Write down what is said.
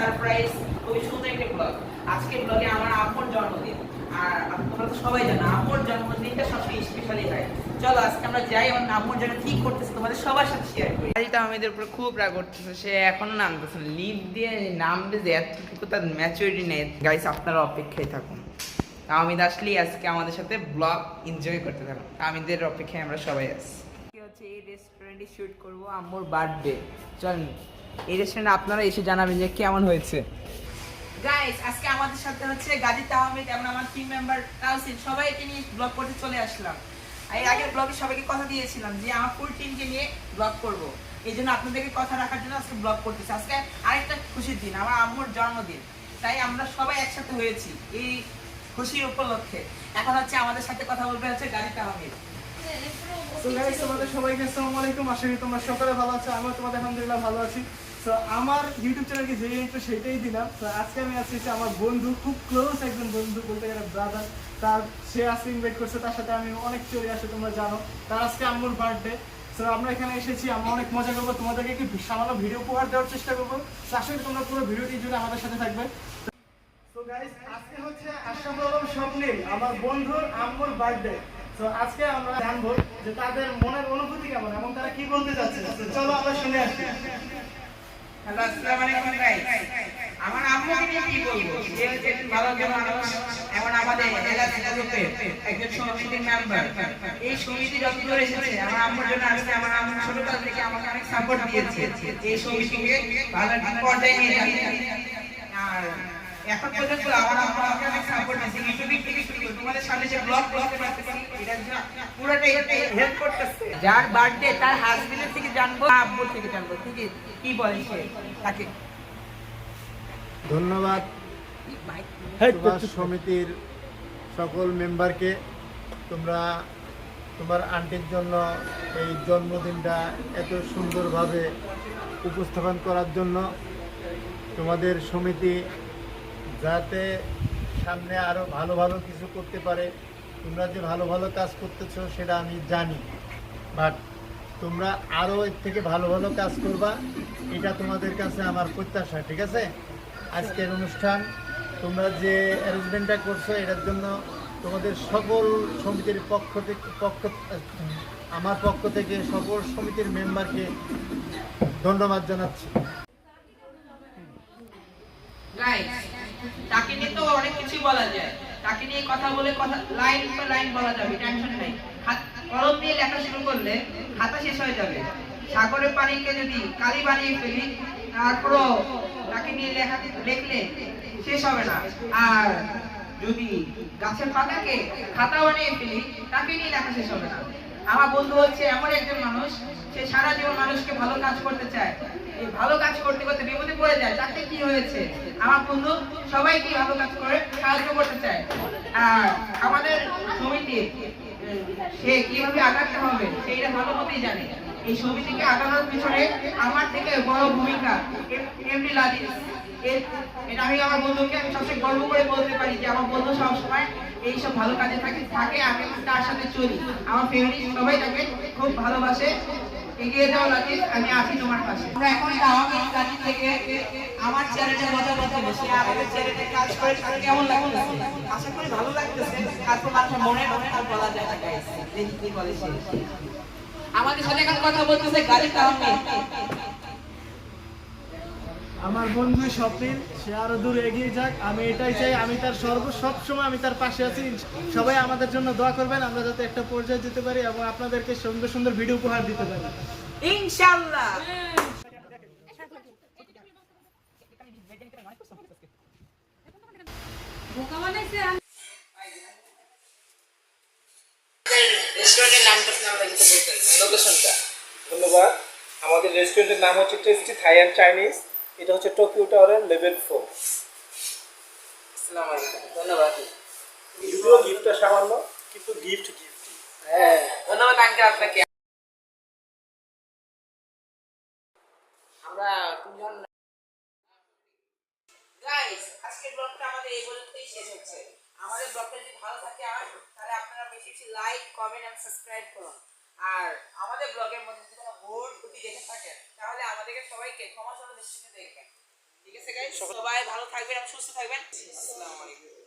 Surprise খুবই সুন্দর একটি ব্লগ আজকের ব্লগে আমার আম্মুর জন্মদিন। আর তোমরা তো সবাই জানো আম্মুর জন্মদিনটা সবসময় স্পেশালি হয়। চলো আজকে আমরা যাই আমার আম্মুর জন্য কি করতেছে তোমাদের সবার সাথে শেয়ার করি। আজ আমাদের উপর খুব রাগ করতেছে সে এখনও নামতেছে না। লিভ দিয়ে নামবে যে এতটুকু তার ম্যাচুরিটি নেই। গাইস আপনারা অপেক্ষায় থাকুন। তামিদ আসলেই আজকে আমাদের সাথে ব্লগ এনজয় করতে থাকুন। তামিদের অপেক্ষায় আমরা সবাই আছি। হচ্ছে? এই রেস্টুরেন্টে শুট করব আম্মুর বার্থডে চলেন এই রেস্টুরেন্টে আপনারা এসে জানাবেন যে কেমন হয়েছে। গাইস আজকে আমাদের সাথে হচ্ছে গাজী তাহমিদ এবং আমার টিম মেম্বার তাওসিন সবাইকে নিয়ে ব্লগ করতে চলে আসলাম। এর আগের ব্লগে সবাইকে কথা দিয়েছিলাম যে আমার ফুল টিমকে নিয়ে ব্লগ করব। এই জন্য আপনাদেরকে কথা রাখার জন্য আজকে ব্লগ করতেছি। আজকে আরেকটা খুশির দিন, আমার আম্মুর জন্মদিন। তাই আমরা সবাই একসাথে হয়েছি এই খুশির উপলক্ষে। এখন হচ্ছে আমাদের সাথে কথা বলবে হচ্ছে গাজী তাহমিদ তো গাইস তোমাদের সবাইকে আসসালামু আলাইকুম। আশা করি তোমরা সকলে ভালো আছো, আমিও তোমাদের আলহামদুলিল্লাহ ভালো আছি। তো আমার ইউটিউব চ্যানেলকে যে সেটাই দিলাম। আজকে আমি বন্ধু, খুব ক্লোজ একজন বন্ধু বলতে গেলে ব্রাদার তার, সে আজকে ইনভাইট করছে, তার সাথে আমি অনেক চলে আসে, তোমরা জানো। তার আজকে আম্মুর বার্থডে তো আমরা এখানে এসেছি, আমরা অনেক মজা করব। তোমাদেরকে একটু সামান্য ভিডিও উপহার দেওয়ার চেষ্টা করব। আশা করি তোমরা পুরো ভিডিওটি জুড়ে আমাদের সাথে থাকবে। তো গাইস আজকে হচ্ছে আশরাফ আলম স্বপ্নীল আমার বন্ধুর আম্মুর বার্থডে তো আজকে আমরা জানব যে তাদের মনের অনুভূতি কেমন, এবং তারা কি বলতে চাচ্ছে। চলো, আমরা শুনে আসি। আমার এই সমিতি যতদূর আমার জন্য আসছে আমার থেকে আমাকে অনেক সাপোর্ট আর এখন আমার সাপোর্ট দিয়েছে। তোমাদের সামনে যে ব্লগ পুরোটাই হেল্প করতেছে। যার বার্থডে তার হাজবেন্ডের থেকে জানব আব্বুর থেকে জানব। ঠিক কি সে? তাকে। ধন্যবাদ। সুভাষ সমিতির সকল মেম্বারকে তোমরা তোমার আন্টির জন্য এই জন্মদিনটা এত সুন্দরভাবে উপস্থাপন করার জন্য তোমাদের সমিতি যাতে সামনে আরও ভালো ভালো কিছু করতে পারে। তোমরা যে ভালো ভালো কাজ করতেছো, সেটা আমি জানি। বাট তোমরা আরও এর থেকে ভালো ভালো কাজ করবা, এটা তোমাদের কাছে আমার প্রত্যাশা, ঠিক আছে? আজকের অনুষ্ঠান, তোমরা যে অ্যারেঞ্জমেন্টটা করছ, এটার জন্য তোমাদের সকল সমিতির পক্ষ থেকে, পক্ষ, আমার পক্ষ থেকে সকল সমিতির মেম্বারকে ধন্যবাদ জানাচ্ছি Guys, তাকে নিয়ে তো অনেক কিছু বলা যায়। তাকে নিয়ে কথা বলে কথা লাইন পর লাইন বলা যাবে টেনশন নাই। কলম দিয়ে লেখা শুরু করলে খাতা শেষ হয়ে যাবে। সাগরের পানিকে যদি কালি বানিয়ে ফেলি, তারপরও তাকে নিয়ে লেখা, লিখলে শেষ হবে না। আর যদি গাছের পাতাকে খাতা বানিয়ে ফেলি, তাকে নিয়ে লেখা শেষ হবে না। আমার বন্ধু হচ্ছে এমন একজন মানুষ, সে সারা জীবন মানুষকে ভালো কাজ করতে চায়। ভালো কাজ করতে করতে বিপদে পড়ে যায়। তাতে কি হয়েছে? আমার বন্ধু সবাইকে ভালো কাজ করে? সাহায্য করতে চায়। আর আমাদের সমিতি, সে কীভাবে আগাতে হবে, সেইটা ভালো মতোই জানে। এই সমিতিকে আগানোর পিছনে আমার থেকে বড় ভূমিকা এমনি লাজিস এর- এটা আমি আমার বন্ধুকে আমি সবচেয়ে গর্ব করে বলতে পারি যে আমার বন্ধু সবসময় এইসব ভালো কাজে থাকে থাকে আমি তার সাথে চলি। আমার ফ্যামিলি সবাই তাকে খুব ভালোবাসে। এগিয়ে যাও লাজিস আমি আছি তোমার পাশে। আমরা এখন আওয়ামী কাজী থেকে আমার চ্যানেলে মজা মজা বসে। আমাদের কাজ করে কেমন লাগতেছে? আশা করি ভালো লাগতেছে। মনে মনে আর বলা যায় না গাইস দেখি কি বলে সে। আমাদের সাথে এখন কথা বলতেছে গাড়ি তাহমিদ আমার বন্ধু স্বপ্নিল সে আরও দূর এগিয়ে যাক। আমি এটাই চাই আমি তার সর্ব সব সময় আমি তার পাশে আছি। সবাই আমাদের জন্য দোয়া করবেন আমরা যাতে একটা পর্যায়ে যেতে পারি এবং আপনাদেরকে সুন্দর সুন্দর ভিডিও উপহার দিতে পারি। ইনশাল্লাহ রেস্টুরেন্টের নামটা আপনারা কিন্তু বলতেন লোকেশনটা। ধন্যবাদ। আমাদের রেস্টুরেন্টের নাম হচ্ছে টেস্টি থাই অ্যান্ড চাইনিজ এটা হচ্ছে টোকিও টাওয়ারের লেভেল ফোর ধন্যবাদ। যদিও গিফটটা সামান্য কিন্তু গিফট গিফট হ্যাঁ ধন্যবাদ আঙ্কেল আপনাকে। আমরা তিনজন গাইস আজকের ব্লগটা আমাদের এই পর্যন্তই শেষ হচ্ছে। আমাদের ব্লগটা যদি ভালো থাকে আর তাহলে আপনারা বেশি বেশি লাইক কমেন্ট এন্ড সাবস্ক্রাইব করুন। আর আমাদের ব্লগের মধ্যে যদি কোনো দেখে থাকেন তাহলে আমাদেরকে সবাইকে ক্ষমা সহ দৃষ্টিতে দেখবেন। ঠিক আছে সবাই ভালো থাকবেন এবং সুস্থ থাকবেন। আসসালামু আলাইকুম।